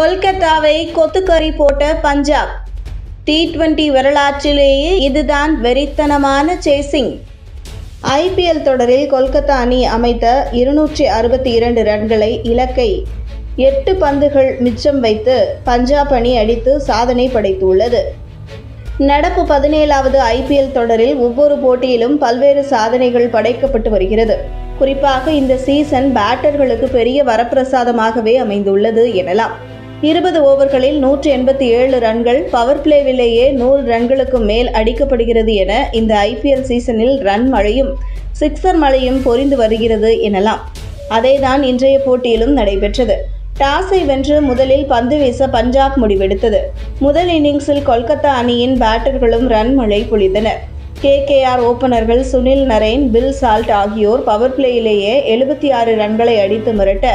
கொல்கத்தாவை கொத்துக்கறி போட்ட Punjab. T twenty வரலாற்றிலேயே இதுதான் வெறித்தனமான சேசிங். ஐபிஎல் தொடரில் கொல்கத்தா அணி அமைத்த இருநூற்றி அறுபத்தி இரண்டு ரன்களை இலக்கை எட்டு பந்துகள் மிச்சம் வைத்து பஞ்சாப் அணி அடித்து சாதனை படைத்துள்ளது. நடப்பு பதினேழாவது ஐபிஎல் தொடரில் ஒவ்வொரு போட்டியிலும் பல்வேறு சாதனைகள் படைக்கப்பட்டு வருகிறது. குறிப்பாக இந்த சீசன் பேட்டர்களுக்கு பெரிய வரப்பிரசாதமாகவே அமைந்துள்ளது எனலாம். இருபது ஓவர்களில் நூற்றி எண்பத்தி ஏழு ரன்கள் பவர் பிளேவிலேயே நூறு ரன்களுக்கு மேல் அடிக்கப்படுகிறது என இந்த ஐபிஎல் சீசனில் ரன் மழையும் சிக்ஸர் மழையும் பொரிந்து வருகிறது எனலாம். அதேதான் இன்றைய போட்டியிலும் நடைபெற்றது. டாஸை வென்று முதலில் பந்து வீச பஞ்சாப் முடிவெடுத்தது. முதல் இன்னிங்ஸில் கொல்கத்தா அணியின் பேட்டர்களும் ரன் மழை பொழிந்தனர் KKR ஓபனர்கள் Sunil Narine Phil Salt ஆகியோர் பவர் பிளேயிலேயே எழுபத்தி ஆறு ரன்களை அடித்து மிரட்ட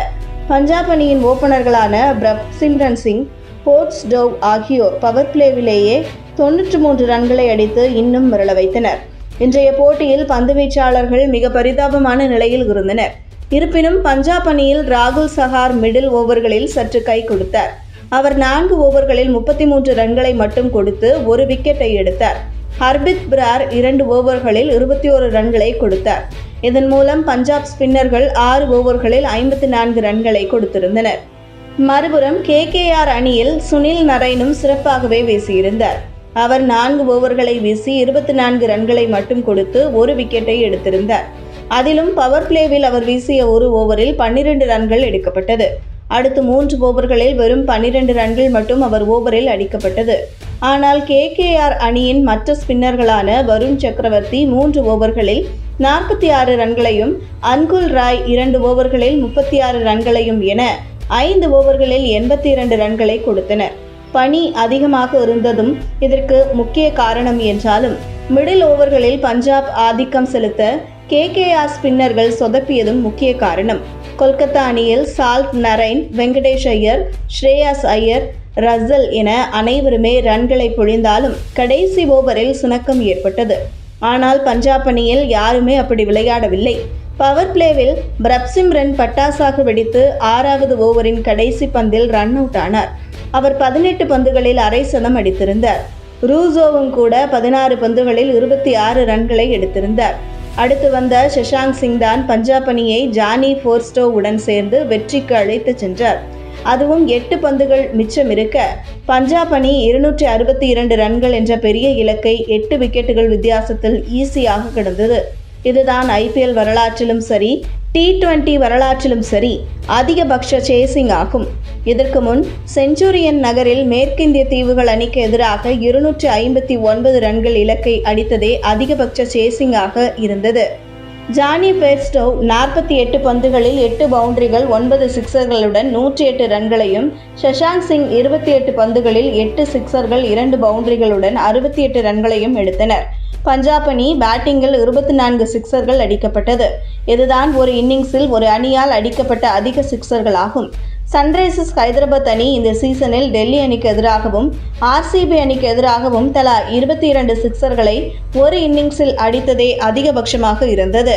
பஞ்சாப் அணியின் ஓப்பனர்களான பிரப் சிம்ரன் சிங் போர்ட்ஸ் டோவ் ஆகியோர் பவர் பிளேவிலேயே தொன்னூற்று மூன்று ரன்களை அடித்து இன்னும் மிரள வைத்தனர். இன்றைய போட்டியில் பந்துவீச்சாளர்கள் மிக பரிதாபமான நிலையில் இருந்தனர். இருப்பினும் பஞ்சாப் அணியில் ராகுல் சஹார் மிடில் ஓவர்களில் சற்று கை கொடுத்தார். அவர் நான்கு ஓவர்களில் முப்பத்தி மூன்று ரன்களை மட்டும் கொடுத்து ஒரு விக்கெட்டை எடுத்தார். ஹர்பித் பிரார் இரண்டு ஓவர்களில் இருபத்தி ஒரு ரன்களை கொடுத்தார். இதன் மூலம் பஞ்சாப் ஸ்பின்னர்கள் ஆறு ஓவர்களில் ஐம்பத்தி நான்கு ரன்களை கொடுத்திருந்தனர். மறுபுறம் கேகேஆர் அணியில் சுனில் நரைனும் சிறப்பாகவே வீசியிருந்தார். அவர் நான்கு ஓவர்களை வீசி இருபத்தி நான்கு ரன்களை மட்டும் கொடுத்து ஒரு விக்கெட்டை எடுத்திருந்தார். அதிலும் பவர் பிளேவில் அவர் வீசிய ஒரு ஓவரில் பன்னிரண்டு ரன்கள் எடுக்கப்பட்டது. அடுத்து மூன்று ஓவர்களில் வெறும் பன்னிரண்டு ரன்கள் மட்டும் அவர் ஓவரில் அடிக்கப்பட்டது. ஆனால் கேகேஆர் அணியின் மற்ற ஸ்பின்னர்களான வருண் சக்கரவர்த்தி மூன்று ஓவர்களில் நாற்பத்தி ஆறு ரன்களையும் அன்குல் ராய் இரண்டு ஓவர்களில் முப்பத்தி ஆறு ரன்களையும் என ஐந்து ஓவர்களில் எண்பத்தி இரண்டு ரன்களை கொடுத்தனர். பனி அதிகமாக இருந்ததும் இதற்கு முக்கிய காரணம் என்றாலும் மிடில் ஓவர்களில் பஞ்சாப் ஆதிக்கம் செலுத்த கேகேஆர் ஸ்பின்னர்கள் சொதப்பியதும் முக்கிய காரணம். கொல்கத்தா அணியில் Salt Narine Venkatesh Iyer Shreyas Iyer Russell என அனைவருமே ரன்களை பொழிந்தாலும் கடைசி ஓவரில் சுணக்கம் ஏற்பட்டது. ஆனால் பஞ்சாப் அணியில் யாருமே அப்படி விளையாடவில்லை. பவர் பிளேவில் பிரப்சிம்ரன் பட்டாசாக வெடித்து ஆறாவது ஓவரின் கடைசி பந்தில் ரன் அவுட் ஆனார். அவர் பதினெட்டு பந்துகளில் அரை சதம் அடித்திருந்தார். ரூசோவும் கூட பதினாறு பந்துகளில் இருபத்தி ஆறு ரன்களை எடுத்திருந்தார். அடுத்து வந்த சஷாங்க் சிங் தான் பஞ்சாப் அணியை ஜானி ஃபோர்ஸ்டோவுடன் சேர்ந்து வெற்றிக்கு அழைத்து சென்றார். அதுவும் எட்டு பந்துகள் மிச்சம் இருக்க. பஞ்சாப் அணி இருநூற்றி அறுபத்தி இரண்டு ரன்கள் என்ற பெரிய இலக்கை எட்டு விக்கெட்டுகள் வித்தியாசத்தில் ஈஸியாக கிடந்தது. இதுதான் ஐபிஎல் வரலாற்றிலும் சரி டி டுவெண்டி வரலாற்றிலும் சரி அதிகபட்ச சேசிங் ஆகும். இதற்கு முன் செஞ்சுரியன் நகரில் மேற்கிந்திய தீவுகள் அணிக்கு எதிராக இருநூற்றி ஐம்பத்தி ஒன்பது ரன்கள் இலக்கை அடித்ததே அதிகபட்ச சேசிங்காக இருந்தது. ஜானி பெர்ஸ்டோவ் நாற்பத்தி எட்டு பந்துகளில் எட்டு பவுண்டரிகள் ஒன்பது சிக்சர்களுடன் நூற்றி எட்டு ரன்களையும் சஷாங்க் சிங் இருபத்தி எட்டு பந்துகளில் எட்டு சிக்சர்கள் இரண்டு பவுண்டரிகளுடன் அறுபத்தி எட்டு ரன்களையும் எடுத்தனர். பஞ்சாப் அணி பேட்டிங்கில் இருபத்தி நான்கு சிக்சர்கள் அடிக்கப்பட்டது. இதுதான் ஒரு இன்னிங்ஸில் ஒரு அணியால் அடிக்கப்பட்ட அதிக சிக்சர்கள் ஆகும் சன்ரைசர்ஸ் ஹைதராபாத் அணி இந்த சீசனில் டெல்லி அணிக்கு எதிராகவும் ஆர்சிபி அணிக்கு எதிராகவும் தலா இருபத்தி இரண்டு சிக்சர்களை ஒரு இன்னிங்ஸில் அடித்ததே அதிகபட்சமாக இருந்தது.